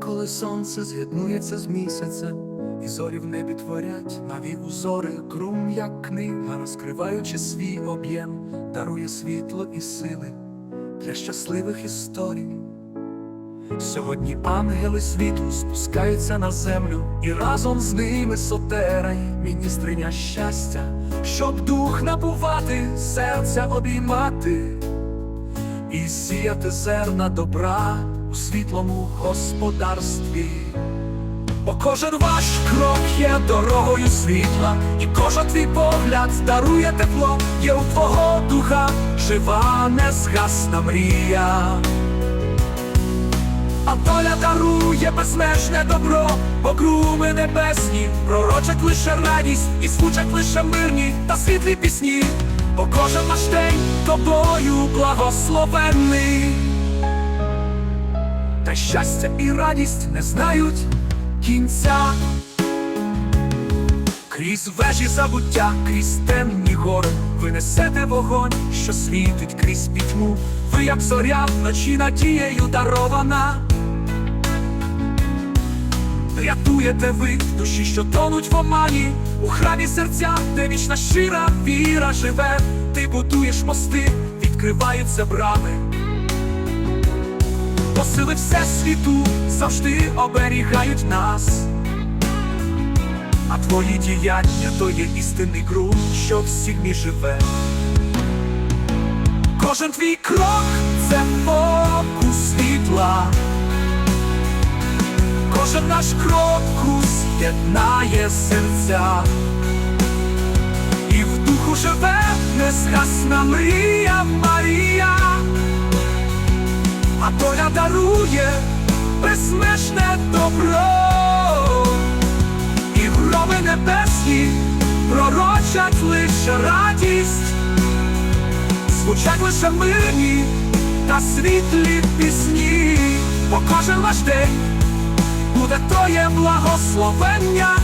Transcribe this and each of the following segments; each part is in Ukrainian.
коли сонце з'єднується з місяцем, і зорі в небі творять нові узори, крум, як книга, розкриваючи свій об'єм, дарує світло і сили для щасливих історій. Сьогодні ангели світу спускаються на землю, і разом з ними сотера й міністриня щастя, щоб дух набувати, серця обіймати і сіяти зерна добра у світлому господарстві. Бо кожен ваш крок є дорогою світла, і кожен твій погляд дарує тепло, є у твого духа жива незгасна мрія. А доля дарує безмежне добро, бо груми небесні пророчать лише радість і звучать лише мирні та світлі пісні, бо кожен наш день тобою благословенний. Та щастя і радість не знають кінця. Крізь вежі забуття, крізь темні гори, ви несете вогонь, що світить крізь пітьму. Ви, як зоря, вночі надією дарована. Рятуєте ви душі, що тонуть в омані, у храмі серця, де вічна щира віра живе, ти будуєш мости, відкриваються брами. Бо сили всесвіту завжди оберігають нас. А твої діяння то є істинний ґрунт, що всіх мій живе. Кожен твій крок це фокус світла. Кожен наш крок єднає серця, і в духу живе незгасна мрія Марія, а доля дарує безмежне добро, і громи небесні пророчать лише радість, звучать лише мирні та світлі пісні, бо кожен ваш день буде твоє благословення,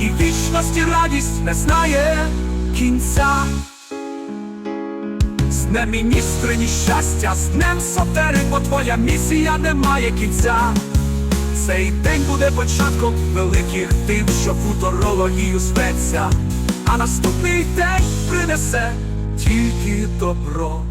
і вічності радість не знає кінця. З днем міністрині щастя, з днем сотери, бо твоя місія не має кінця. Цей день буде початком великих див, що футурологію зветься, а наступний день принесе тільки добро.